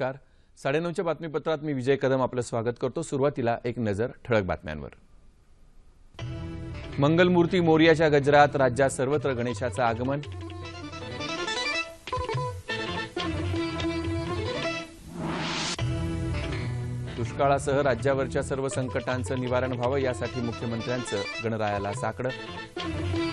नमस्कार. साडेनऊच्या बातमीपत्रात मी विजय कदम आपलं स्वागत करतो. सुरुवातीला एक नजर ठळक बातम्यांवर. मंगलमूर्ती मोर्याच्या गजरात राज्यात सर्वत्र गणेशाचं आगमन. दुष्काळासह राज्यावरच्या सर्व संकटांचं निवारण व्हावं यासाठी मुख्यमंत्र्यांचं गणरायाला साकडं.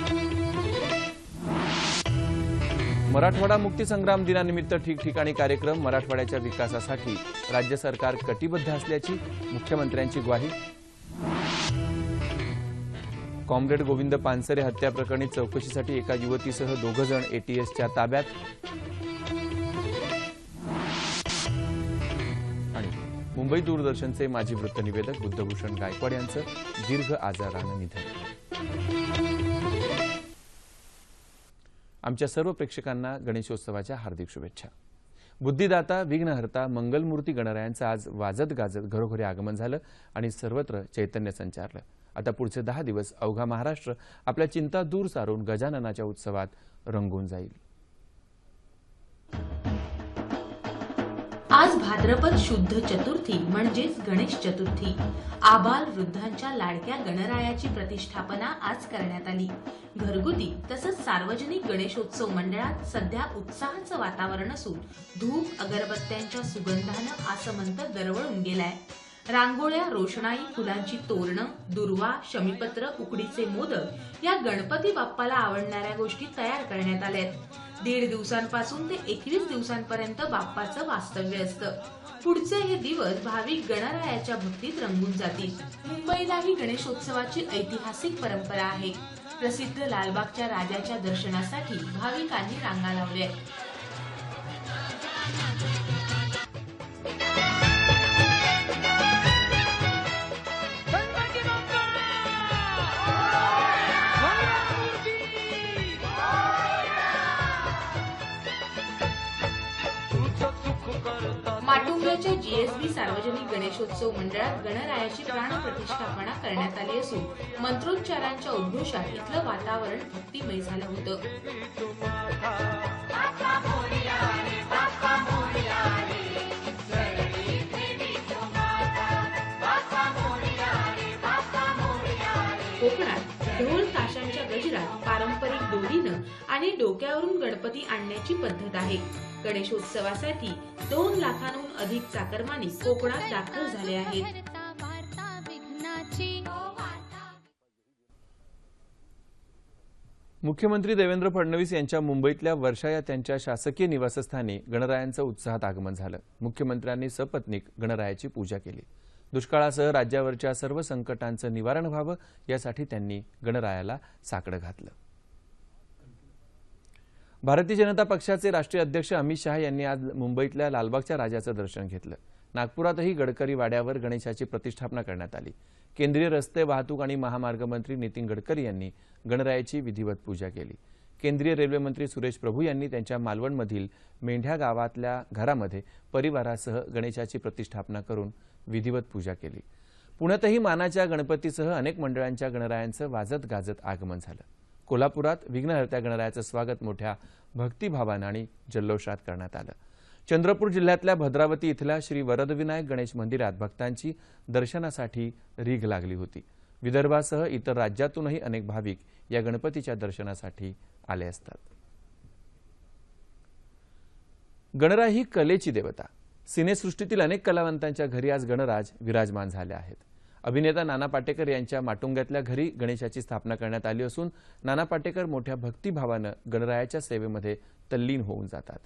मराठवाडा मुक्तीसंग्राम दिनानिमित्त ठिकठिकाणी कार्यक्रम मराठवाड्याच्या विकासासाठी राज्य सरकार कटिबद्ध असल्याची मुख्यमंत्र्यांची ग्वाही. कॉम्रेड गोविंद पानसरे हत्या प्रकरणी चौकशीसाठी एका युवतीसह दोघं जण एटीएसच्या ताब्यात. आणि मुंबई दूरदर्शनचे माजी वृत्तनिवेदक बुद्धभूषण गायकवाड यांचं दीर्घ आजारानं निधन. आमच्या सर्व प्रेक्षकांना गणेशोत्सवाच्या हार्दिक शुभेच्छा. बुद्धिदाता विघ्नहर्ता मंगलमूर्ती गणरायांचं आज वाजत गाजत घरोघरी आगमन झालं आणि सर्वत्र चैतन्य संचारलं. आता पुढचे दहा दिवस अवघा महाराष्ट्र आपल्या चिंता दूर सारून गजाननाच्या उत्सवात रंगून जाईल. आज भाद्रपद शुद्ध चतुर्थी म्हणजेच गणेश चतुर्थी. आबाल वृद्धांच्या लाडक्या गणरायाची प्रतिष्ठापना आज करण्यात आली. घरगुती तसंच सार्वजनिक गणेशोत्सव मंडळात सध्या उत्साहाचं वातावरण असून धूप अगरबत्त्यांच्या सुगंधानं आसमंत दरवळून गेलाय. रांगोळ्या रोषणाई फुलांची तोरणं दुर्वा शमीपत्र उकडीचे मोदक या गणपती बाप्पाला आवडणाऱ्या गोष्टी तयार करण्यात आल्यात. दीड दिवसांपासून ते एकवीस दिवसांपर्यंत बाप्पाचं वास्तव्य असतं. पुढचे हे दिवस भाविक गणरायाच्या भक्तीत रंगून जातील. मुंबईलाही गणेशोत्सवाची ऐतिहासिक परंपरा आहे. प्रसिद्ध लालबागच्या राजाच्या दर्शनासाठी भाविकांनी रांगा लावल्या. माटुंग्याच्या जीएसबी सार्वजनिक गणेशोत्सव मंडळात गणरायाची प्राणप्रतिष्ठापना करण्यात आली असून मंत्रोच्चारांच्या उद्घोषात इथलं वातावरण भक्तिमय झालं होतं. दोरीनं डोक्यावरून गणपती आणण्याची पद्धत आहे. गणेशोत्सवासाठी दोन लाखांहून अधिक चाकरमानी कोकणात दाखल झाले आहेत. मुख्यमंत्री देवेंद्र फडणवीस यांच्या मुंबईतल्या वर्षा या त्यांच्या शासकीय निवासस्थानी गणरायांचं उत्साहात आगमन झालं. मुख्यमंत्र्यांनी सपत्नीक गणरायाची पूजा केली. दुष्काळासह राज्यावरच्या सर्व संकटांचं निवारण व्हावं यासाठी त्यांनी गणरायाला साकडं घातलं. भारतीय जनता पक्षाचे राष्ट्रीय अध्यक्ष अमित शहा यांनी आज मुंबईतल्या लालबागच्या राजाचं दर्शन घेतलं. नागपुरातही गडकरी वाड्यावर गणेशाची प्रतिष्ठापना करण्यात आली. केंद्रीय रस्ते वाहतूक आणि महामार्ग मंत्री नितीन गडकरी यांनी गणरायाची विधिवत पूजा केली. केंद्रीय रेल्वे मंत्री सुरेश प्रभू यांनी त्यांच्या मालवणमधील मेंढ्या गावातल्या घरामध्ये परिवारासह गणेशाची प्रतिष्ठापना करून विधिवत पूजा केली. पुण्यातही मानाच्या गणपतीसह अनेक मंडळांच्या गणरायांचं वाजत गाजत आगमन झालं. कोल्हापुरात विघ्नहर्त्या गणरायाचं स्वागत मोठ्या भक्तिभावानं आणि जल्लोषात करण्यात आलं. चंद्रपूर जिल्ह्यातल्या भद्रावती इथल्या श्री वरदविनायक गणेश मंदिरात भक्तांची दर्शनासाठी रीघ लागली होती. विदर्भासह इतर राज्यातूनही अनेक भाविक या गणपतीच्या दर्शनासाठी आले असतात. गणराय ही कलेची देवता. सिनेसृष्टीतील अनेक कलावंतांच्या घरी आज गणराज विराजमान झाले आहेत. अभिनेता नाना पाटेकर यांच्या माटुंग्यातल्या घरी गणेशाची स्थापना करण्यात आली असून नाना पाटेकर मोठ्या भक्तिभावानं गणरायाच्या सेवेमध्ये तल्लीन होऊन जातात.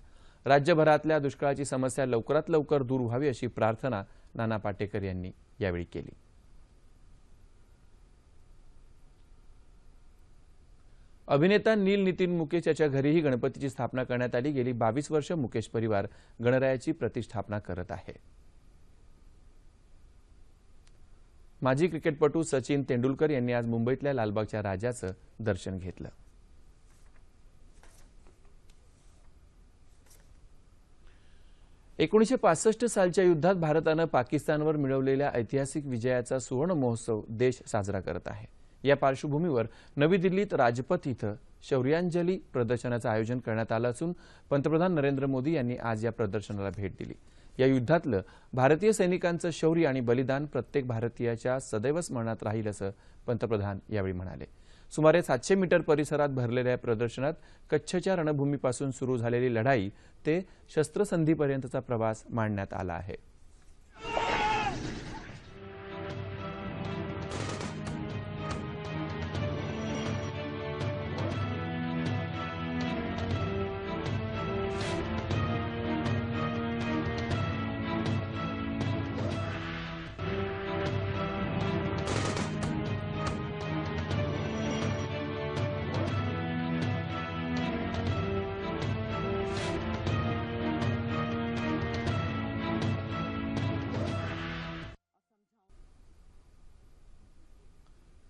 राज्यभरातल्या दुष्काळाची समस्या लवकरात लवकर दूर व्हावी अशी प्रार्थना नाना पाटेकर यांनी यावेळी केली. अभिनेता नील नितीन मुकेश याच्या घरीही गणपतीची स्थापना करण्यात आली. गेली बावीस वर्ष मुकेश परिवार गणरायाची प्रतिष्ठापना करत आहे. माजी क्रिकेटपटू सचिन तेंडुलकर यांनी आज मुंबईतल्या लालबागच्या राजाचं दर्शन घेतलं. एकोणीसशे पासष्ट सालच्या युद्धात भारतानं पाकिस्तानवर मिळवलेल्या ऐतिहासिक विजयाचा सुवर्ण महोत्सव देश साजरा करत आहे. या पार्श्वभूमीवर नवी दिल्लीत राजपथ इथं शौर्यांजली प्रदर्शनाचं आयोजन करण्यात आलं असून पंतप्रधान नरेंद्र मोदी यांनी आज या प्रदर्शनाला भेट दिली. या युद्धातलं भारतीय सैनिकांचं शौर्य आणि बलिदान प्रत्येक भारतीयाच्या सदैव स्मरणात राहील असं पंतप्रधान यावेळी म्हणाले. सुमारे सातशे मीटर परिसरात भरलेल्या या प्रदर्शनात कच्छच्या रणभूमीपासून सुरू झालेली लढाई ते शस्त्रसंधीपर्यंतचा प्रवास मांडण्यात आला आहे.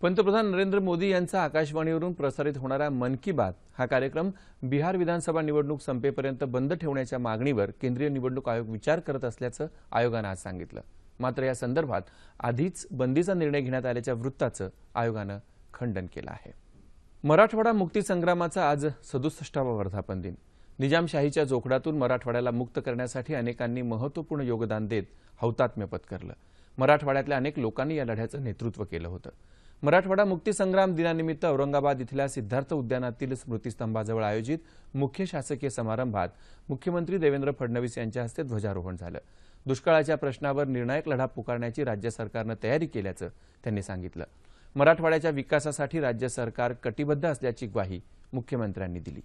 पंतप्रधान नरेंद्र मोदी यांचा आकाशवाणीवरून प्रसारित होणारा मन की बात हा कार्यक्रम बिहार विधानसभा निवडणूक संपेपर्यंत बंद ठेवण्याच्या मागणीवर केंद्रीय निवडणूक आयोग विचार करत असल्याचं आयोगानं आज सांगितलं. मात्र या संदर्भात आधीच बंदीचा निर्णय घेण्यात आल्याच्या वृत्ताचं आयोगानं खंडन केलं आहे. मराठवाडा मुक्तीसंग्रामाचा आज सदुसष्टावा वर्धापन दिन. निजामशाहीच्या जोखडातून मराठवाड्याला मुक्त करण्यासाठी अनेकांनी महत्त्वपूर्ण योगदान देत हौतात्म्य पत्करलं मराठवाड्यातल्या अनेक लोकांनी या लढ्याचं नेतृत्व केलं होतं. मराठवाडा मुक्तीसंग्राम दिनानिमित्त औरंगाबाद इथल्या सिद्धार्थ उद्यानातील स्मृतिस्तंभाजवळ आयोजित मुख्य शासकीय समारंभात मुख्यमंत्री देवेंद्र फडणवीस यांच्या हस्ते ध्वजारोहण झालं. दुष्काळाच्या प्रश्नावर निर्णायक लढा पुकारण्याची राज्य सरकारनं तयारी केल्याचं त्यांनी सांगितलं. मराठवाड्याच्या विकासासाठी राज्य सरकार कटिबद्ध असल्याची ग्वाही मुख्यमंत्र्यांनी दिली.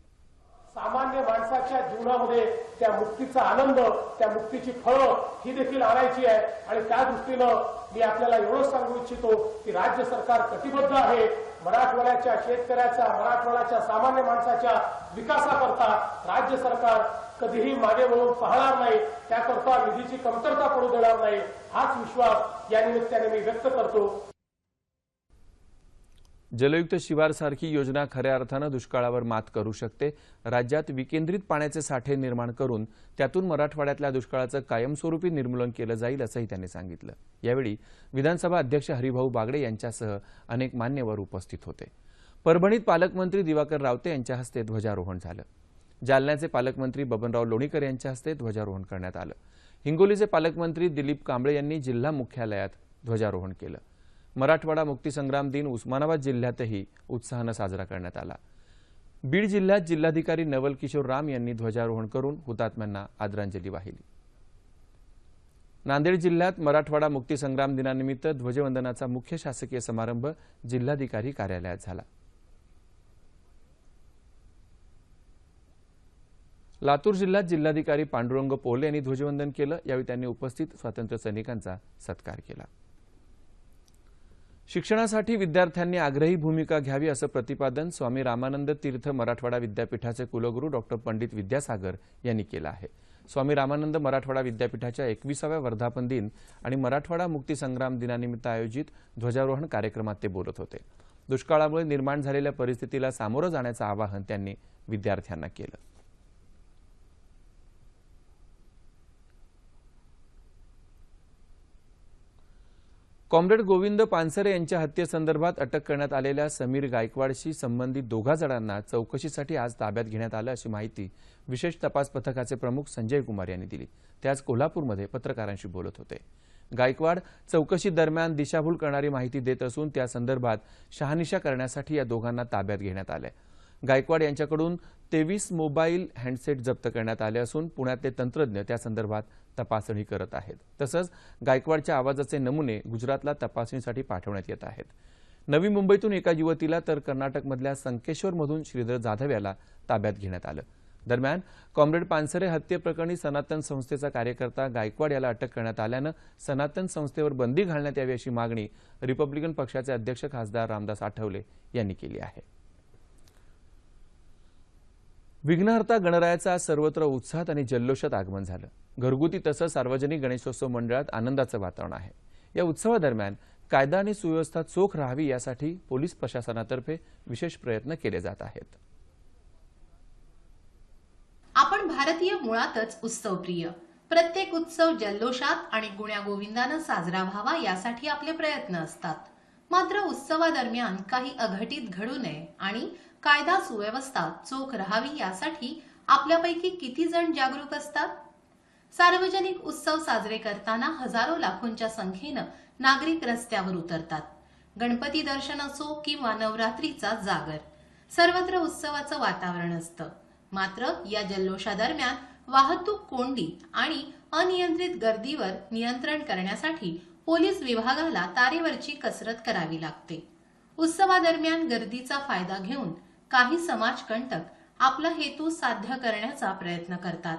सामान्य माणसाच्या जीवनामध्ये त्या मुक्तीचा आनंद त्या मुक्तीची फळं ही देखील आणायची आहे. आणि त्या दृष्टीनं मी आपल्याला एवढंच सांगू इच्छितो की राज्य सरकार कटिबद्ध आहे. मराठवाड्याच्या शेतकऱ्याच्या मराठवाड्याच्या सामान्य माणसाच्या विकासाकरता राज्य सरकार कधीही मागे वळून पाहणार नाही. त्याकरता निधीची कमतरता पडू देणार नाही. हाच विश्वास या निमित्ताने मी व्यक्त करतो. जलयुक्त शिवारसारखी योजना खऱ्या अर्थानं दुष्काळावर मात करू शकते. राज्यात विकेंद्रित पाण्याचे साठे निर्माण करून त्यातून मराठवाड्यातल्या दुष्काळाचं कायमस्वरूपी निर्मूलन केलं जाईल असंही त्यांनी सांगितलं. यावेळी विधानसभा अध्यक्ष हरिभाऊ बागडे यांच्यासह अनेक मान्यवर उपस्थित होते. परभणीत पालकमंत्री दिवाकर रावते यांच्या हस्ते ध्वजारोहण झालं. जालन्याचे पालकमंत्री बबनराव लोणीकर यांच्या हस्ते ध्वजारोहण करण्यात आलं. हिंगोलीचे पालकमंत्री दिलीप कांबळे यांनी जिल्हा मुख्यालयात ध्वजारोहण केलं. मराठवाडा मुक्तीसंग्राम दिन उस्मानाबाद जिल्ह्यातही उत्साहानं साजरा करण्यात आला. बीड जिल्ह्यात जिल्हाधिकारी नवल किशोर राम यांनी ध्वजारोहण करून हुतात्म्यांना आदरांजली वाहिली. नांदेड जिल्ह्यात मराठवाडा मुक्तीसंग्राम दिनानिमित्त ध्वजवंदनाचा मुख्य शासकीय समारंभ जिल्हाधिकारी कार्यालयात झाला. लातूर जिल्ह्यात जिल्हाधिकारी पांडुरंग पोले यांनी ध्वजवंदन केलं. यावेळी त्यांनी उपस्थित स्वातंत्र्य सैनिकांचा सत्कार केला. शिक्षणासाठी विद्यार्थ्यांनी आग्रही भूमिका घ्यावी असं प्रतिपादन स्वामी रामानंद तीर्थ मराठवाडा विद्यापीठाचे कुलगुरू डॉक्टर पंडित विद्यासागर यांनी केलं आहे. स्वामी रामानंद मराठवाडा विद्यापीठाच्या एकविसाव्या वर्धापन दिन आणि मराठवाडा मुक्तीसंग्राम दिनानिमित्त आयोजित ध्वजारोहण कार्यक्रमात ते बोलत होते. दुष्काळामुळे निर्माण झालेल्या परिस्थितीला सामोरं जाण्याचं आवाहन त्यांनी विद्यार्थ्यांना केलं. कॉम्रेड गोविंद पानसरे यांच्या हत्येसंदर्भात अटक करण्यात आलेल्या समीर गायकवाडशी संबंधित दोघा जणांना चौकशीसाठी आज ताब्यात घेण्यात आलं अशी माहिती विशेष तपास पथकाचे प्रमुख संजय कुमार यांनी दिली. ते आज कोल्हापूरमध्ये पत्रकारांशी बोलत होते. गायकवाड चौकशी दरम्यान दिशाभूल करणारी माहिती देत असून त्या संदर्भात शहानिशा करण्यासाठी या दोघांना ताब्यात घेण्यात आलं आहे गायकवाड यांच्याकडून तेवीस मोबाईल हँडसेट जप्त करण्यात आले असून पुण्यातले तंत्रज्ञ त्या संदर्भात तपासणी करत आहेत. तसंच गायकवाडच्या आवाजाचे नमुने गुजरातला तपासणीसाठी पाठवण्यात येत आहेत. नवी मुंबईतून एका युवतीला तर कर्नाटकमधल्या संकेश्वरमधून श्रीधर जाधव याला ताब्यात घेण्यात आलं. दरम्यान कॉम्रेड पानसरे हत्येप्रकरणी सनातन संस्थेचा कार्यकर्ता गायकवाड याला अटक करण्यात आल्यानं सनातन संस्थेवर बंदी घालण्यात यावी अशी मागणी रिपब्लिकन पक्षाचे अध्यक्ष खासदार रामदास आठवले यांनी केली आहे. विघ्नहर्ता गणरायाचा आज सर्वत्र उत्साहात आणि जल्लोषात आगमन झालं. घरगुती तसंच सार्वजनिक गणेशोत्सव मंडळात आनंदाचं वातावरण आहे. या उत्सवादरम्यान कायदा आणि सुव्यवस्था चोख राहावी यासाठी पोलीस प्रशासनातर्फे विशेष प्रयत्न केले जात आहेत. आपण भारतीय मुळातच उत्सवप्रिय प्रत्येक उत्सव जल्लोषात आणि गुण्यागोविंदानं साजरा व्हावा यासाठी आपले प्रयत्न असतात. मात्र उत्सवादरम्यान काही अघटित घडू नये आणि कायदा सुव्यवस्था चोख राहावी यासाठी आपल्यापैकी किती जण जागरूक असतात? सार्वजनिक उत्सव साजरे करताना हजारो लाखोंच्या संख्येनं नागरिक रस्त्यावर उतरतात. गणपती दर्शन असो किंवा नवरात्रीचा जागर सर्वत्र उत्सवाचं वातावरण असतं. मात्र या जल्लोषादरम्यान वाहतूक कोंडी आणि अनियंत्रित गर्दीवर नियंत्रण करण्यासाठी पोलीस विभागाला तारेवरची कसरत करावी लागते. उत्सवादरम्यान गर्दीचा फायदा घेऊन काही समाजकंटक आपला हेतू साध्य करण्याचा प्रयत्न करतात.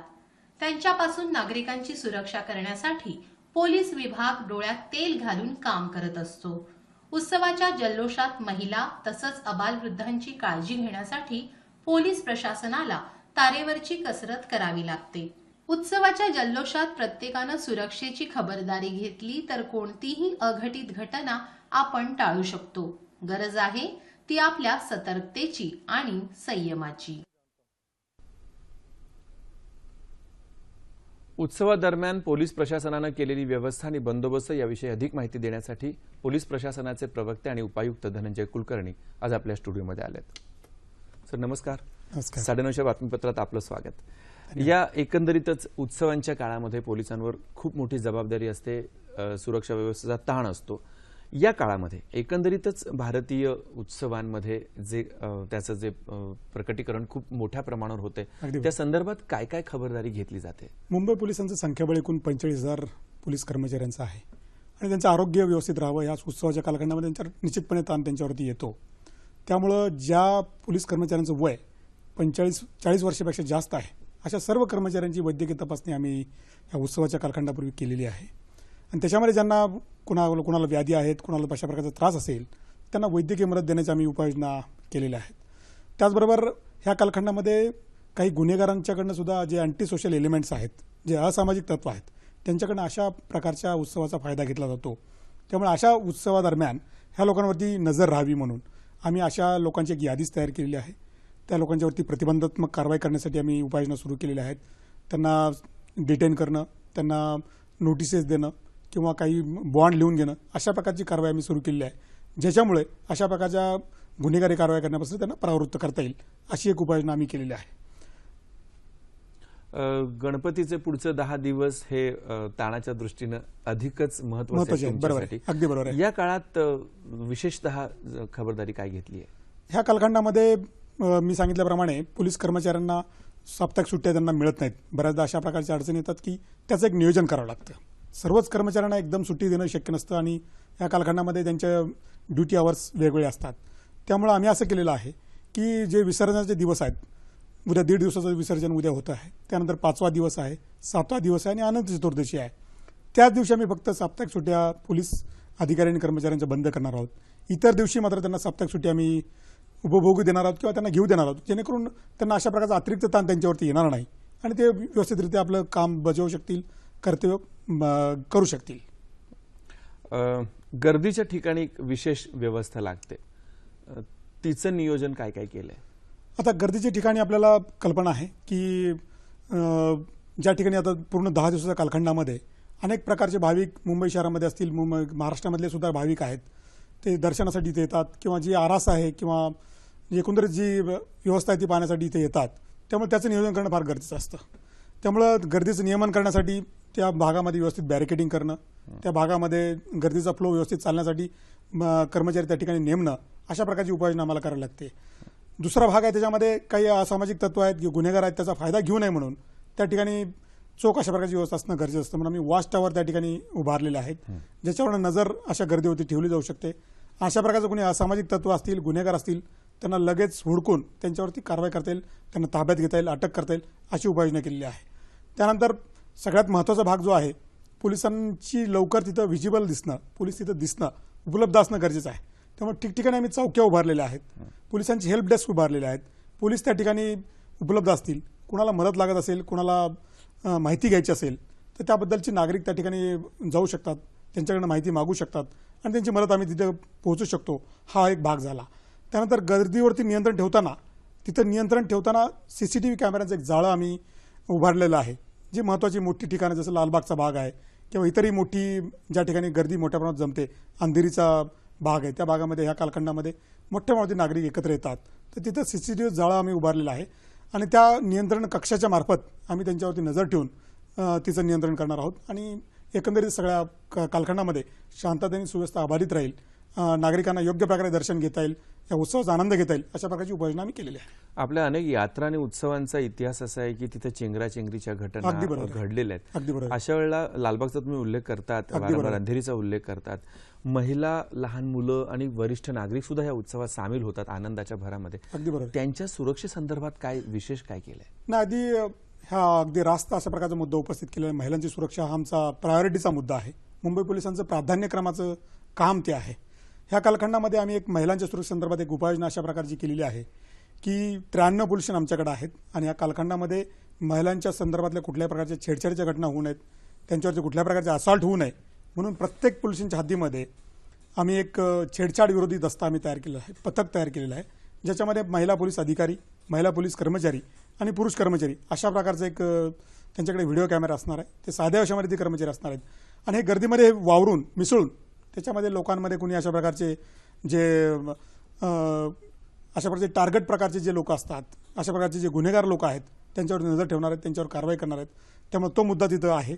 त्यांच्यापासून नागरिकांची सुरक्षा करण्यासाठी पोलीस विभाग डोळ्यात तेल घालून काम करत असतो. उत्सवाच्या जल्लोषात महिला तसंच अबालवृद्धांची काळजी घेण्यासाठी पोलीस प्रशासनाला तारेवरची कसरत करावी लागते. उत्सवाच्या जल्लोषात प्रत्येकानं सुरक्षेची खबरदारी घेतली तर कोणतीही अघटित घटना आपण टाळू शकतो. गरज आहे ती आपल्या सतर्कतेची आणि संयमाची. उत्सवादरम्यान पोलीस प्रशासनानं केलेली व्यवस्था आणि बंदोबस्त याविषयी अधिक माहिती देण्यासाठी पोलीस प्रशासनाचे प्रवक्ते आणि उपायुक्त धनंजय कुलकर्णी आज आपल्या स्टुडिओमध्ये आलेत. सर नमस्कार. नमस्कार. साडेनऊच्या बातमीपत्रात आपलं स्वागत. या एकंदरीतच उत्सवांच्या काळामध्ये पोलिसांवर खूप मोठी जबाबदारी असते. सुरक्षा व्यवस्थेचा ताण असतो. या काळामध्ये एकंदरीतच भारतीय उत्सवांमध्ये जे त्याचं जे प्रकटीकरण खूप मोठ्या प्रमाणावर होते त्या संदर्भात काय काय खबरदारी घेतली जाते? मुंबई पोलिसांचं संख्याबळ एकूण पंचेचाळीस हजार पोलीस कर्मचाऱ्यांचं आहे. आणि त्यांचं आरोग्य व्यवस्थित राहावं या उत्सवाच्या कालखंडामध्ये त्यांच्यावर निश्चितपणे ताण त्यांच्यावरती येतो. त्यामुळं ज्या पोलीस कर्मचाऱ्यांचं वय पंचेचाळीस चाळीस वर्षापेक्षा जास्त आहे अशा सर्व कर्मचाऱ्यांची वैद्यकीय तपासणी आम्ही या उत्सवाच्या कालखंडापूर्वी केलेली आहे. आणि त्याच्यामध्ये ज्यांना कुणाला कुणाला व्याधी आहेत कुणाला अशा प्रकारचा त्रास असेल त्यांना वैद्यकीय मदत देण्याच्या आम्ही उपाययोजना केलेल्या आहेत. त्याचबरोबर ह्या कालखंडामध्ये काही गुन्हेगारांच्याकडनं सुद्धा जे अँटी सोशल एलिमेंट्स आहेत जे असामाजिक तत्व आहेत त्यांच्याकडनं अशा प्रकारच्या उत्सवाचा फायदा घेतला जातो. त्यामुळे अशा उत्सवादरम्यान ह्या लोकांवरती नजर राहावी म्हणून आम्ही अशा लोकांची एक यादीच तयार केलेली आहे. त्या लोकांच्यावरती प्रतिबंधात्मक कारवाई करण्यासाठी आम्ही उपाययोजना सुरू केलेल्या आहेत. त्यांना डिटेन करणं त्यांना नोटिसेस देणं किंवा काही बॉन्ड लिहून घेणं अशा प्रकारची कारवाई आम्ही सुरू केलेली आहे. ज्याच्यामुळे अशा प्रकारच्या गुन्हेगारी कारवाई करण्यापासून त्यांना परावृत्त करता येईल अशी एक उपाययोजना आम्ही केलेली आहे. गणपतीचे पुढचे दहा दिवस हे ताणाच्या दृष्टीनं अधिकच महत्त्वाचे. अगदी बरोबर आहे. या काळात विशेषतः खबरदारी काय घेतली आहे? ह्या कालखंडामध्ये मी सांगितल्याप्रमाणे पोलीस कर्मचाऱ्यांना साप्ताहिक सुट्ट्या त्यांना मिळत नाहीत. बऱ्याचदा अशा प्रकारच्या अडचणी येतात की त्याचं एक नियोजन करावं लागतं. सर्वच कर्मचाऱ्यांना एकदम सुट्टी देणं शक्य नसतं आणि या कालखंडामध्ये त्यांच्या ड्युटी आवर्स वेगवेगळे असतात. त्यामुळं आम्ही असं केलेलं आहे की जे विसर्जनाचे दिवस आहेत उद्या दीड दिवसाचं विसर्जन उद्या होतं आहे त्यानंतर पाचवा दिवस आहे सातवा दिवस आहे आणि अनंत चतुर्दशी आहे. त्याच दिवशी आम्ही फक्त साप्ताहिक सुट्ट्या पोलीस अधिकारी आणि कर्मचाऱ्यांच्या बंद करणार आहोत. इतर दिवशी मात्र त्यांना साप्ताहिक सुट्टी आम्ही उपभोगू देणार आहोत किंवा त्यांना घेऊ देणार आहोत. जेणेकरून त्यांना अशा प्रकारचा अतिरिक्त ताण त्यांच्यावरती येणार नाही आणि ते व्यवस्थितरित्या आपलं काम बजावू शकतील. कर्तव्य करू शकतील. गर्दीच्या ठिकाणी एक विशेष व्यवस्था लागते. तिचं नियोजन काय काय केलंय? आता गर्दीच्या ठिकाणी आपल्याला कल्पना आहे की ज्या ठिकाणी आता पूर्ण दहा दिवसाच्या कालखंडामध्ये अनेक प्रकारचे भाविक मुंबई शहरामध्ये असतील मुंबई महाराष्ट्रामधले सुद्धा भाविक आहेत. ते दर्शनासाठी इथे येतात किंवा जी आरास आहे किंवा एकंदरीत जी व्य- व्यवस्था आहे ती पाहण्यासाठी इथे येतात. त्यामुळे त्याचं नियोजन करणं फार गरजेचं असतं. त्यामुळं गर्दीचं नियमन करण्यासाठी त्या भागामध्ये व्यवस्थित बॅरिकेडिंग करणं त्या भागामध्ये गर्दीचा फ्लो व्यवस्थित चालण्यासाठी कर्मचारी त्या ठिकाणी नेमणं अशा प्रकारची उपाययोजना आम्हाला करावी लागते. दुसरा भाग आहे त्याच्यामध्ये काही असामाजिक तत्व आहेत की गुन्हेगार आहेत त्याचा फायदा घेऊ नये म्हणून त्या ठिकाणी चोख अशा प्रकारची व्यवस्था असणं गरजेचं असतं. म्हणून आम्ही वॉच टावर त्या ठिकाणी उभारलेले आहेत ज्याच्यावर नजर अशा गर्दीवरती ठेवली जाऊ शकते. अशा प्रकारचं कोणी असामाजिक तत्व असतील गुन्हेगार असतील त्यांना लगेच हुडकून त्यांच्यावरती कारवाई करता येईल त्यांना ताब्यात घेता येईल अटक करता येईल अशी उपाययोजना केलेली आहे. त्यानंतर सगळ्यात महत्त्वाचा भाग जो आहे पोलिसांची लवकर तिथं व्हिजिबल दिसणं पोलीस तिथं दिसणं उपलब्ध असणं गरजेचं आहे. त्यामुळे ठिकठिकाणी आम्ही चौक्या उभारलेल्या आहेत. पोलिसांची हेल्प डेस्क उभारलेल्या आहेत. पोलीस त्या ठिकाणी उपलब्ध असतील. कुणाला मदत लागत असेल कुणाला माहिती घ्यायची असेल तर त्याबद्दलची नागरिक त्या ठिकाणी जाऊ शकतात. त्यांच्याकडनं माहिती मागू शकतात. आणि त्यांची मदत आम्ही तिथे पोहोचू शकतो. हा एक भाग झाला. त्यानंतर गर्दीवरती नियंत्रण ठेवताना तिथं नियंत्रण ठेवताना सी सी टी व्ही कॅमेऱ्याचं एक जाळं आम्ही उभारलेलं आहे. जी महत्त्वाची मोठी ठिकाणं जसं लालबागचा भाग आहे किंवा इतरही मोठी ज्या ठिकाणी गर्दी मोठ्या प्रमाणात जमते अंधेरीचा भाग आहे त्या भागामध्ये ह्या कालखंडामध्ये मोठ्या प्रमाणात नागरिक एकत्र येतात तर तिथं सी सी टी व्ही जाळं आम्ही उभारलेलं आहे. आणि त्या नियंत्रण कक्षाच्या मार्फत आम्ही त्यांच्यावरती नजर ठेवून तिचं नियंत्रण करणार आहोत. आणि एकंदरीत सगळ्या क- कालखंडामध्ये शांततेने सुव्यवस्था अबाधित राहील नागरिकांना योग्य प्रकारे दर्शन घेता येईल या उत्सवाचा आनंद घेता येईल अशा प्रकारची उपाययोजना आम्ही केलेली आहे. आपल्या अनेक यात्रा आणि उत्सवांचा इतिहास असा आहे की तिथे चेंगराचेंगरीच्या घटना. घडलेल्या अगदी बरोबर. आहेत. आहे. अशा वेळेला लालबागचा तुम्ही उल्लेख करतात. अंधेरीचा उल्लेख करतात. महिला लहान मुलं आणि वरिष्ठ नागरिक सुद्धा या उत्सवात सामील होतात आनंदाच्या भरामध्ये. अगदी बरोबर. त्यांच्या सुरक्षेसंदर्भात काय विशेष काय केलंय? अगदी अ, हा अगदी रास्त अशा प्रकारचा मुद्दा उपस्थित केलेला आहे. महिलांची सुरक्षा हा आमचा प्रायोरिटीचा मुद्दा आहे. मुंबई पोलिसांचं प्राधान्यक्रमाचं काम ते आहे. ह्या कालखंडामध्ये आम्ही एक महिलांच्या सुरक्षेसंदर्भात एक उपाययोजना अशा प्रकारची केलेली आहे की त्र्याण्णव पोल्युशन आमच्याकडे आहेत आणि या कालखंडामध्ये महिलांच्या संदर्भातल्या कुठल्याही प्रकारच्या छेडछाडीच्या घटना होऊ नयेत त्यांच्यावरती कुठल्या प्रकारचे असॉल्ट होऊ नये म्हणून प्रत्येक पोल्युशनच्या हद्दीमध्ये आम्ही एक छेडछाड विरोधी दस्ता आम्ही तयार केलेला आहे पथक तयार केलेलं आहे ज्याच्यामध्ये महिला पोलीस अधिकारी महिला पोलीस कर्मचारी आणि पुरुष कर्मचारी अशा प्रकारचं एक त्यांच्याकडे व्हिडिओ कॅमेरा असणार आहे ते साध्या वेशामध्ये ते कर्मचारी असणार आहेत. आणि हे गर्दीमध्ये वावरून मिसळून त्याच्यामध्ये लोकांमध्ये कुणी अशा प्रकारचे जे अशा प्रकारचे टार्गेट प्रकारचे जे लोक असतात अशा प्रकारचे जे गुन्हेगार लोक आहेत त्यांच्यावर नजर ठेवणार आहेत त्यांच्यावर कारवाई करणार आहेत त्यामुळे तो मुद्दा तिथं आहे.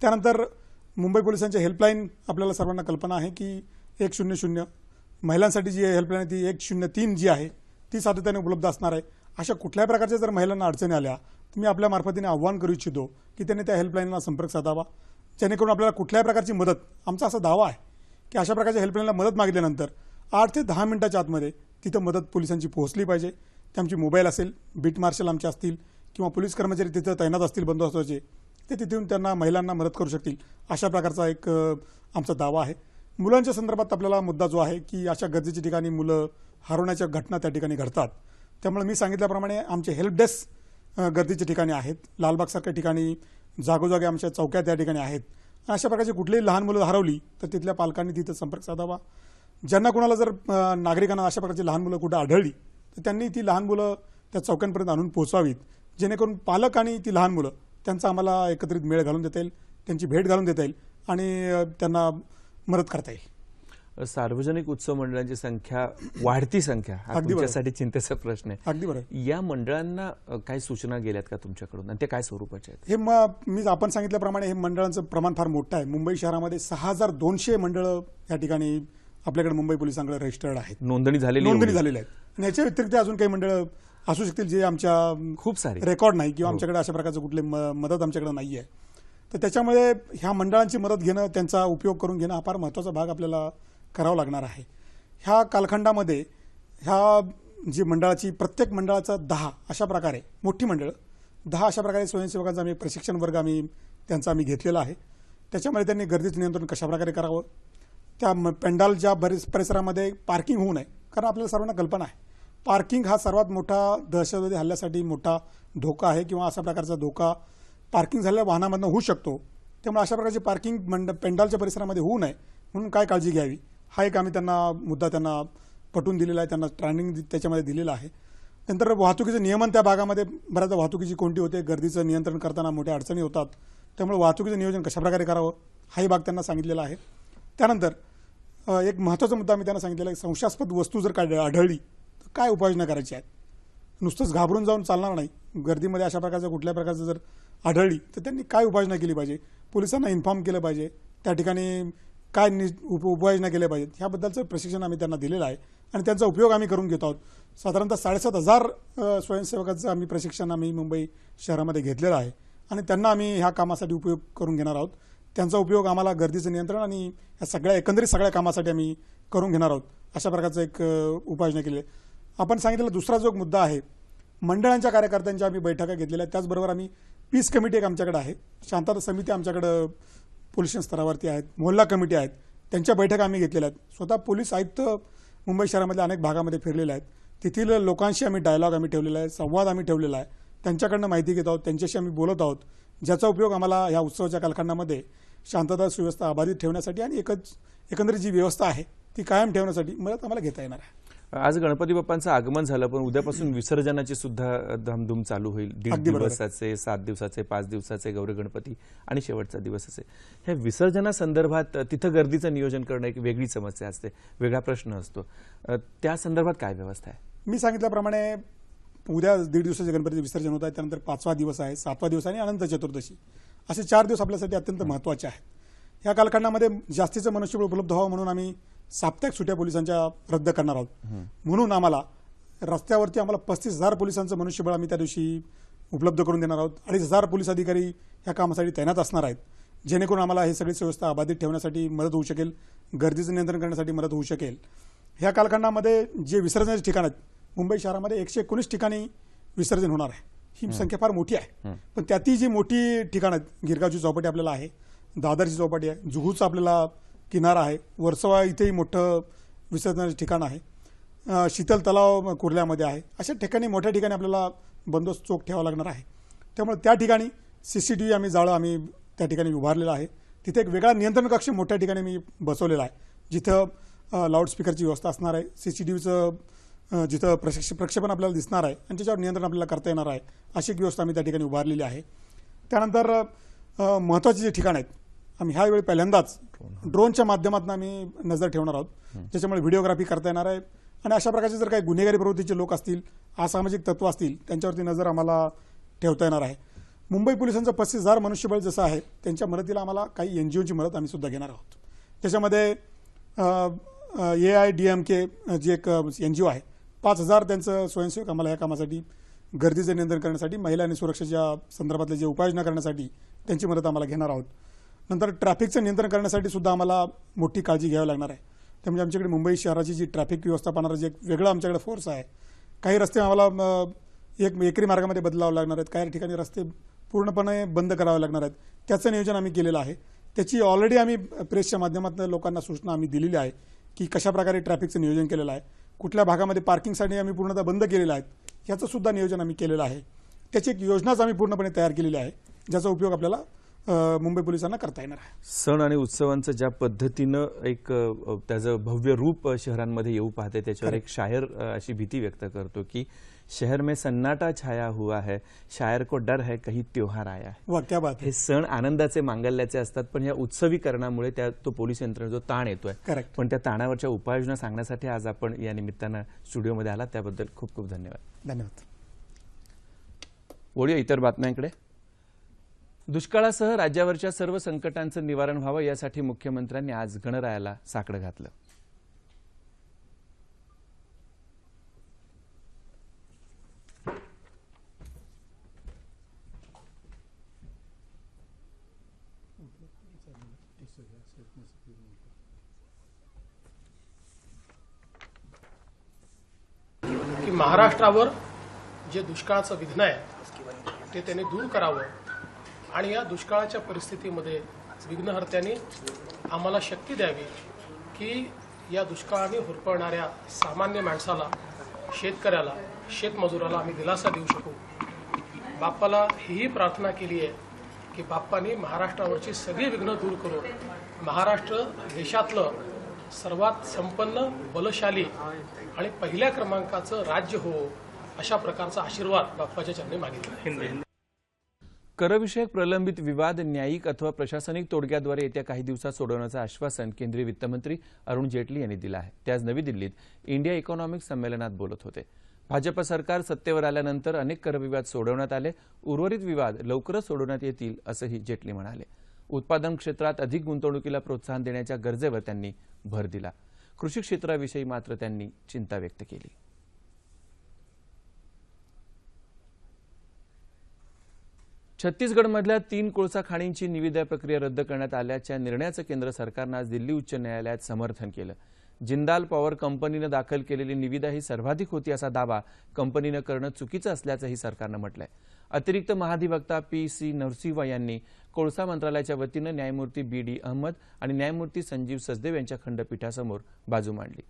त्यानंतर मुंबई पोलिसांची हेल्पलाईन आपल्याला सर्वांना कल्पना आहे की एक शून्य शून्य महिलांसाठी जी हेल्पलाईन आहे ती एक शून्य तीन जी आहे ती सातत्याने उपलब्ध असणार आहे. अशा कुठल्याही प्रकारच्या जर महिलांना अडचणी आल्या तर मी आपल्या मार्फतीने आव्हान करू इच्छितो की त्यांनी त्या हेल्पलाईनला संपर्क साधावा. जेणेकरून आपल्याला कुठल्याही प्रकारची मदत आमचा असा दावा आहे. की अशा प्रकारच्या हेल्पलाईनला मदत मागितल्यानंतर आठ ते दहा मिनिटाच्या आतमध्ये तिथं मदत पोलिसांची पोहोचली पाहिजे. ते आमची मोबाईल असेल बीट मार्शल आमचे असतील किंवा पोलीस कर्मचारी तिथं तैनात असतील बंदोबस्ताचे ते तिथून त्यांना महिलांना मदत करू शकतील. अशा प्रकारचा एक आमचा दावा आहे. मुलांच्या संदर्भात आपल्याला मुद्दा जो आहे की अशा गरजेच्या ठिकाणी मुलं हरवण्याच्या घटना त्या ठिकाणी घडतात. त्यामुळे मी सांगितल्याप्रमाणे आमचे हेल्प डेस्क गर्दीच्या ठिकाणी आहेत. लालबागसारख्या ठिकाणी जागोजागी आमच्या चौक्या त्या ठिकाणी आहेत. अशा प्रकारची कुठलीही लहान मुलं हरवली तर तिथल्या पालकांनी तिथं संपर्क साधावा. ज्यांना कोणाला जर नागरिकांना अशा प्रकारची लहान मुलं कुठं आढळली तर त्यांनी ती लहान मुलं त्या चौक्यांपर्यंत आणून पोहोचवावीत जेणेकरून पालक आणि ती लहान मुलं त्यांचा आम्हाला एकत्रित मेळ घालून देता येईल त्यांची भेट घालून देता येईल आणि त्यांना मदत करता येईल. सार्वजनिक उत्सव मंडळांची संख्या वाढती संख्या हा. तुमच्यासाठी चिंतेचा प्रश्न आहे. अगदी बरोबर. या मंडळांना काही सूचना गेल्यात का तुमच्याकडून? आणि ते काय स्वरूपाचे आहेत? हे म आपण सांगितल्याप्रमाणे हे मंडळांचं प्रमाण फार मोठं आहे. मुंबई शहरामध्ये सहा हजार दोनशे मंडळं या ठिकाणी आपल्याकडे मुंबई पोलिसांकडे रजिस्टर्ड आहेत. नोंदणी झालेली नोंदणी? झालेली आहेत. आणि याच्या व्यतिरिक्त अजून काही मंडळं असू शकतील जे आमच्या खूप सारी. रेकॉर्ड नाही किंवा आमच्याकडे अशा प्रकारचं कुठले मदत आमच्याकडे नाही आहे. तर त्याच्यामुळे ह्या मंडळांची मदत घेणं त्यांचा उपयोग करून घेणं हा फार महत्त्वाचा भाग आपल्याला करावं लागणार आहे. ह्या कालखंडामध्ये ह्या जी मंडळाची प्रत्येक मंडळाचा दहा अशा प्रकारे मोठी मंडळं दहा अशा प्रकारे स्वयंसेवकांचा आम्ही प्रशिक्षण वर्ग आम्ही त्यांचा आम्ही घेतलेला आहे. त्याच्यामध्ये त्यांनी गर्दीचं नियंत्रण कशाप्रकारे करावं? त्या म- पेंडालच्या बरेच परिसरामध्ये पार्किंग होऊ नये कारण आपल्याला सर्वांना कल्पना आहे. पार्किंग हा सर्वात मोठा दहशतवादी हल्ल्यासाठी मोठा धोका आहे किंवा अशा प्रकारचा धोका पार्किंग झालेल्या वाहनामधनं होऊ शकतो. त्यामुळे अशा प्रकारची पार्किंग मंड पेंडालच्या परिसरामध्ये होऊ नये म्हणून काय काळजी घ्यावी? हा एक आम्ही त्यांना मुद्दा त्यांना पटवून दिलेला आहे त्यांना ट्रेनिंग त्याच्यामध्ये दिलेलं आहे. नंतर वाहतुकीचं नियमन त्या भागामध्ये बऱ्याचदा वाहतुकीची कोणती होते गर्दीचं नियंत्रण करताना मोठ्या अडचणी होतात. त्यामुळे वाहतुकीचं नियोजन कशाप्रकारे करावं हाही भाग त्यांना सांगितलेला आहे. त्यानंतर एक महत्त्वाचा मुद्दा मी त्यांना सांगितलेला आहे संशयास्पद वस्तू जर काय आढळली तर काय उपाययोजना करायची आहे नुसतंच घाबरून जाऊन चालणार नाही. गर्दीमध्ये अशा प्रकारचं कुठल्या प्रकारचं जर आढळली तर त्यांनी काय उपाययोजना केली पाहिजे? पोलिसांना इन्फॉर्म केलं पाहिजे. त्या ठिकाणी काय नि उप उपाययोजना केल्या पाहिजेत? ह्याबद्दलचं प्रशिक्षण आम्ही त्यांना दिलेलं आहे आणि त्यांचा उपयोग आम्ही करून घेत आहोत. साधारणतः साडेसात हजार स्वयंसेवकांचं स्वयंसेवकाचं आम्ही प्रशिक्षण आम्ही मुंबई शहरामध्ये घेतलेलं आहे आणि त्यांना आम्ही ह्या कामासाठी उपयोग करून घेणार आहोत. त्यांचा उपयोग आम्हाला गर्दीचं नियंत्रण आणि या सगळ्या एकंदरीत सगळ्या कामासाठी आम्ही करून घेणार आहोत. अशा प्रकारचं एक उपाययोजना केली आहे. आपण सांगितलेला दुसरा जो एक मुद्दा आहे मंडळांच्या कार्यकर्त्यांच्या आम्ही बैठका घेतलेल्या आहेत. त्याचबरोबर आम्ही पीस कमिटी एक आमच्याकडे आहे. शांतता समिती आमच्याकडं पोलीस स्तरावरती आहेत मोहल्ला कमिटी आहेत. त्यांच्या बैठका आम्ही घेतलेल्या आहेत. स्वतः पोलीस आयुक्त मुंबई शहरामधल्या अनेक भागामध्ये फिरलेले आहेत. तेथील लोकांशी आम्ही डायलॉग आम्ही ठेवलेला आहे संवाद आम्ही ठेवलेला आहे. त्यांच्याकडनं माहिती घेत आहोत त्यांच्याशी आम्ही बोलत आहोत. ज्याचा उपयोग आम्हाला या उत्सवाच्या कालखंडामध्ये शांतता सुव्यवस्था अबाधित ठेवण्यासाठी आणि एकच एकंदरीत जी व्यवस्था आहे ती कायम ठेवण्यासाठी मदत आम्हाला घेता येणार आहे. आज गणपती बाप्पांचं आगमन झालं पण उद्यापासून विसर्जनाची सुद्धा धामधूम चालू होईल. दीड. दिवसाचे सात दिवसाचे पाच दिवसाचे गौरी गणपती आणि शेवटचा दिवस असे. ह्या विसर्जनासंदर्भात तिथं गर्दीचं नियोजन करणं एक वेगळी समस्या असते वेगळा प्रश्न असतो. त्या संदर्भात काय व्यवस्था आहे? मी सांगितल्याप्रमाणे उद्या दीड दिवसाचे गणपतीचे विसर्जन होत आहे त्यानंतर पाचवा दिवस आहे सातवा दिवस आणि अनंत चतुर्दशी. असे चार दिवस आपल्यासाठी अत्यंत महत्त्वाचे आहेत. या कालखंडामध्ये जास्तीचं मनुष्यबळ उपलब्ध व्हावं म्हणून आम्ही साप्ताहिक सुट्या पोलिसांच्या रद्द करणार आहोत. म्हणून आम्हाला रस्त्यावरती आम्हाला पस्तीस हजार पोलिसांचं मनुष्यबळ आम्ही त्या दिवशी उपलब्ध करून देणार आहोत. अडीच हजार पोलीस अधिकारी या कामासाठी तैनात असणार आहेत. जेणेकरून आम्हाला ही सगळी व्यवस्था अबाधित ठेवण्यासाठी मदत होऊ शकेल गर्दीचं नियंत्रण करण्यासाठी मदत होऊ शकेल. ह्या कालखंडामध्ये जे विसर्जनाचे ठिकाण आहेत मुंबई शहरामध्ये एकशे एकोणीस ठिकाणी विसर्जन होणार आहे. ही संख्या फार मोठी आहे. पण त्यातही जी मोठी ठिकाणं आहेत गिरगावची चौपाटी आपल्याला आहे दादरची चौपाटी आहे जुहूचा आपल्याला किनारा आहे. वर्सोवा इथेही मोठं विसर्जनाचं ठिकाण आहे. शीतल तलाव कुर्ल्यामध्ये आहे. अशा ठिकाणी मोठ्या ठिकाणी आपल्याला बंदोबस्त चोख ठेवावा लागणार आहे. त्यामुळे त्या ठिकाणी सी सी टी व्ही आम्ही जाळं आम्ही त्या ठिकाणी उभारलेलं आहे. तिथे एक वेगळा नियंत्रण कक्ष मोठ्या ठिकाणी मी बसवलेला आहे. जिथं लाऊडस्पीकरची व्यवस्था असणार आहे. सी सी टी व्हीचं जिथं प्रशिक्ष प्रक्षेपण आपल्याला दिसणार आहे आणि त्याच्यावर नियंत्रण आपल्याला करता येणार आहे. अशी एक व्यवस्था आम्ही त्या ठिकाणी उभारलेली आहे. त्यानंतर महत्त्वाचे महत्त्वाची जे ठिकाण आहेत आम्ही ह्यावेळी पहिल्यांदाच ड्रोनच्या माध्यमातून आम्ही नजर ठेवणार आहोत. ज्याच्यामुळे व्हिडिओग्राफी करता येणार आहे. आणि अशा प्रकारचे जर काही गुन्हेगारी प्रवृत्तीचे लोक असतील असामाजिक तत्व असतील त्यांच्यावरती नजर आम्हाला ठेवता येणार आहे. मुंबई पोलिसांचं पस्तीस हजार मनुष्यबळ जसं आहे त्यांच्या मदतीला आम्हाला काही एन जी ओची मदत आम्ही सुद्धा घेणार आहोत. त्याच्यामध्ये A I D M K J एक एन जी ओ आहे पाच हजार त्यांचं स्वयंसेवक आम्हाला या कामासाठी गर्दीचं नियंत्रण करण्यासाठी महिला आणि सुरक्षेच्या संदर्भातले जे उपाययोजना करण्यासाठी त्यांची मदत आम्हाला घेणार आहोत. नंतर ट्रॅफिकचं नियंत्रण करण्यासाठी सुद्धा आम्हाला मोठी काळजी घ्यावी लागणार आहे. त्यामुळे म्हणजे आमच्याकडे मुंबई शहराची जी ट्रॅफिक व्यवस्थापनाचं जे एक वेगळं आमच्याकडे फोर्स आहे काही रस्ते आम्हाला एक एकरी मार्गामध्ये बदलावं लागणार आहेत काही ठिकाणी रस्ते पूर्णपणे बंद करावे लागणार आहेत. त्याचं नियोजन आम्ही केलेलं आहे. त्याची ऑलरेडी आम्ही प्रेसच्या माध्यमातून लोकांना सूचना आम्ही दिलेली आहे की कशा प्रकारे ट्रॅफिकचं नियोजन केलेलं आहे कुठल्या भागामध्ये पार्किंगसाठी आम्ही पूर्णतः बंद केलेलं आहे याचं सुद्धा नियोजन आम्ही केलेलं आहे. त्याची एक योजनाच आम्ही पूर्णपणे तयार केलेली आहे ज्याचा उपयोग आपल्याला मुंबई पोलिसांना करता येणार आहे. सण आणि उत्सवांचं ज्या पद्धतीनं एक त्याचं भव्य रूप शहरांमध्ये येऊ पाहते त्याच्यावर एक शायर अशी भीती व्यक्त करतो की शहर में सन्नाटा छाया हुआ है शायर को डर है कहीं त्योहार आया है. वा क्या बात हे. सण आनंदाचे मांगल्याचे असतात पण या उत्सवीकरणामुळे त्या तो पोलीस यंत्रणा जो ताण येतोय. पण त्या ताणावरच्या उपाययोजना सांगण्यासाठी आज आपण या निमित्तानं स्टुडिओमध्ये आला त्याबद्दल खूप खूप धन्यवाद. धन्यवाद. वळूया इतर बातम्यांकडे दुष्काळासह राज्यावरच्या सर्व संकटांचं निवारण व्हावं यासाठी मुख्यमंत्र्यांनी आज गणरायाला साकडं घातलं. की महाराष्ट्रावर जे दुष्काळाचं विघ्न आहे ते त्यांनी दूर करावं. आणि या दुष्काळाच्या परिस्थितीमध्ये विघ्नहर्त्यांनी आम्हाला शक्ती द्यावी की या दुष्काळाने होरपळणाऱ्या सामान्य माणसाला शेतकऱ्याला शेतमजुराला आम्ही दिलासा देऊ शकू. बाप्पाला हीही प्रार्थना केली आहे की बाप्पानी महाराष्ट्रावरची सगळी विघ्न दूर करून महाराष्ट्र देशातलं सर्वात संपन्न बलशाली आणि पहिल्या क्रमांकाचं राज्य हो अशा प्रकारचा आशीर्वाद बाप्पाच्या चरणी मागितला. करविषयक प्रलंबित विवाद न्यायिक अथवा प्रशासनिक तोडग्याद्वारे येत्या काही दिवसात सोडवण्याचं आश्वासन केंद्रीय वित्तमंत्री अरुण जेटली यांनी दिलं आहे. ते आज नवी दिल्लीत इंडिया इकॉनॉमिक संमेलनात बोलत होते. भाजप सरकार सत्तेवर आल्यानंतर अनेक करविवाद सोडवण्यात आले. उर्वरित विवाद लवकरच सोडवण्यात येतील असंही जेटली म्हणाले. उत्पादन क्षेत्रात अधिक गुंतवणुकीला प्रोत्साहन देण्याच्या गरजेवर त्यांनी भर दिला. कृषी क्षेत्राविषयी मात्र त्यांनी चिंता व्यक्त केली. छत्तीसगडमधल्या तीन कोळसा खाणींची निविदा प्रक्रिया रद्द करण्यात आल्याच्या निर्णयाचं केंद्र सरकारनं आज दिल्ली उच्च न्यायालयात समर्थन केलं. जिंदाल पॉवर कंपनीनं दाखल केलेली निविदा ही सर्वाधिक होती असा दावा कंपनीनं करणं चुकीचं असल्याचंही सरकारनं म्हटलंय. अतिरिक्त महाधिवक्ता पी सी नरसिंहा यांनी कोळसा मंत्रालयाच्या वतीनं न्यायमूर्ती बी डी अहमद आणि न्यायमूर्ती संजीव सचदेव यांच्या खंडपीठासमोर बाजू मांडली.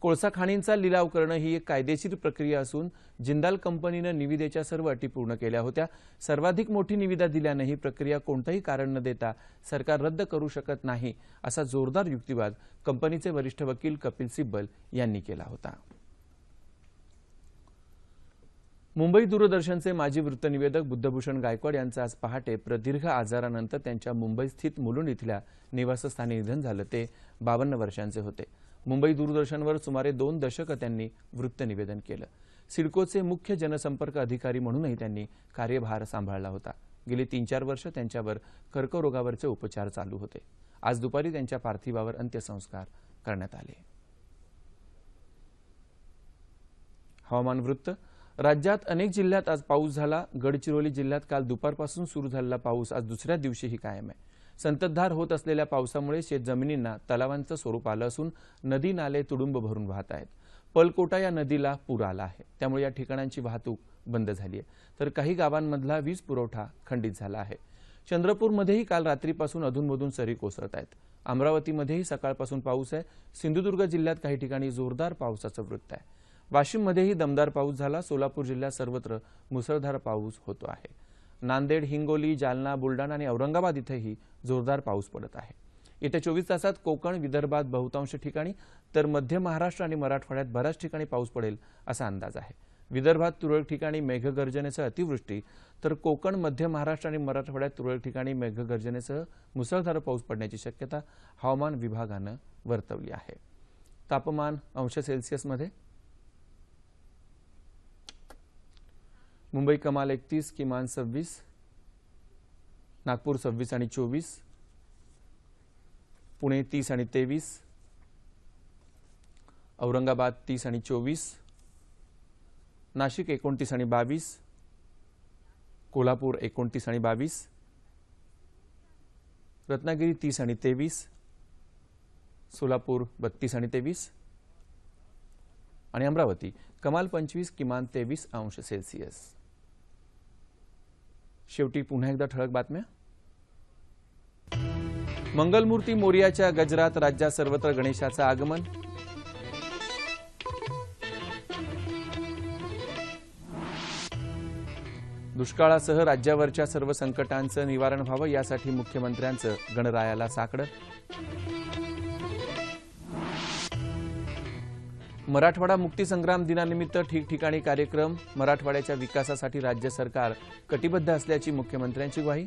कोळसा खाणींचा लिलाव करणं ही एक कायदेशीर प्रक्रिया असून जिंदाल कंपनीनं निविदेच्या सर्व अटी पूर्ण केल्या होत्या. सर्वाधिक मोठी निविदा दिल्यानं ही प्रक्रिया कोणतंही कारण न देता सरकार रद्द करू शकत नाही असा जोरदार युक्तिवाद कंपनीचे वरिष्ठ वकील कपिल सिब्बल यांनी केला होता. मुंबई दूरदर्शनचे माजी वृत्तनिवेदक बुद्धभूषण गायकवाड यांचं आज पहाटे प्रदीर्घ आजारानंतर त्यांच्या मुंबईस्थित मुलुंड इथल्या निवासस्थानी निधन झालं. ते बावन्न वर्षांचे होते. मुंबई दूरदर्शनवर सुमारे दोन दशकं त्यांनी वृत्तनिवेदन केलं. सिडकोचे मुख्य जनसंपर्क अधिकारी म्हणूनही त्यांनी कार्यभार सांभाळला होता. गेली तीन चार वर्ष त्यांच्यावर कर्करोगावरचे उपचार चालू होते. आज दुपारी त्यांच्या पार्थिवावर अंत्यसंस्कार करण्यात आले. हवामान वृत्त. राज्यात अनेक जिल्ह्यात आज पाऊस झाला. गडचिरोली जिल्ह्यात काल दुपारपासून सुरू झालेला पाऊस आज दुसऱ्या दिवशीही कायम आहे. संततधार होत असलेल्या पावसामुळे शेतजमिनींना तलावांचं स्वरूप आलं असून नदी नाले तुडुंब भरून वाहत आहेत. पलकोटा या नदीला पूर आला आहे. त्यामुळे या ठिकाणांची वाहतूक बंद झाली आहे. तर काही गावांमधला वीज पुरवठा खंडित झाला आहे. चंद्रपूरमध्येही काल रात्रीपासून अधूनमधून सरी कोसळत आहेत. अमरावतीमध्येही सकाळपासून पाऊस आहे. सिंधुदुर्ग जिल्ह्यात काही ठिकाणी जोरदार पावसाचं वृत्त आहे. वाशिममध्येही दमदार पाऊस झाला. सोलापूर जिल्ह्यात सर्वत्र मुसळधार पाऊस होतो आहे. नांदेड हिंगोली जालना बुलढाणा आणि औरंगाबाद इथंही जोरदार पाऊस पडत आहे. येत्या चोवीस तासात कोकण विदर्भात बहुतांश ठिकाणी तर मध्य महाराष्ट्र आणि मराठवाड्यात बऱ्याच ठिकाणी पाऊस पडेल असा अंदाज आहे. विदर्भात तुरळक ठिकाणी मेघगर्जनेसह अतिवृष्टी तर कोकण मध्य महाराष्ट्र आणि मराठवाड्यात तुरळक ठिकाणी मेघगर्जनेसह मुसळधार पाऊस पडण्याची शक्यता हवामान विभागानं वर्तवली आहे. तापमान अंश सेल्सिअसमध्ये मुंबई कमाल एकतीस किमान सव्वीस नागपूर सव्वीस आणि चोवीस पुणे तीस आणि तेवीस औरंगाबाद तीस आणि चोवीस नाशिक एकोणतीस आणि बावीस कोल्हापूर एकोणतीस आणि बावीस रत्नागिरी तीस आणि तेवीस सोलापूर बत्तीस आणि तेवीस आणि अमरावती कमाल पंचवीस किमान तेवीस अंश सेल्सिअस. शेवटी पुन्हा एकदा ठळक बातम्या. मंगलमूर्ती मोर्याच्या गजरात राज्यात सर्वत्र गणेशाचं आगमन. दुष्काळासह राज्यावरच्या सर्व संकटांचं निवारण व्हावं यासाठी मुख्यमंत्र्यांचं गणरायाला साकडं. मराठवाडा मुक्तीसंग्राम दिनानिमित्त ठिकठिकाणी कार्यक्रम. मराठवाड्याच्या विकासासाठी राज्य सरकार कटिबद्ध असल्याची मुख्यमंत्र्यांची ग्वाही.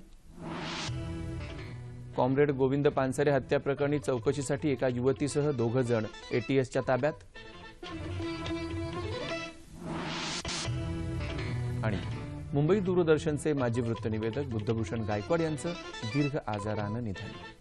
कॉम्रेड गोविंद पानसरे हत्या प्रकरणी चौकशीसाठी एका युवतीसह दोघं जण. एटीएसच्या ताब्यात. आणि मुंबई दूरदर्शनचे माजी वृत्तनिवेदक बुद्धभूषण गायकवाड यांचं दीर्घ आजारानं निधन.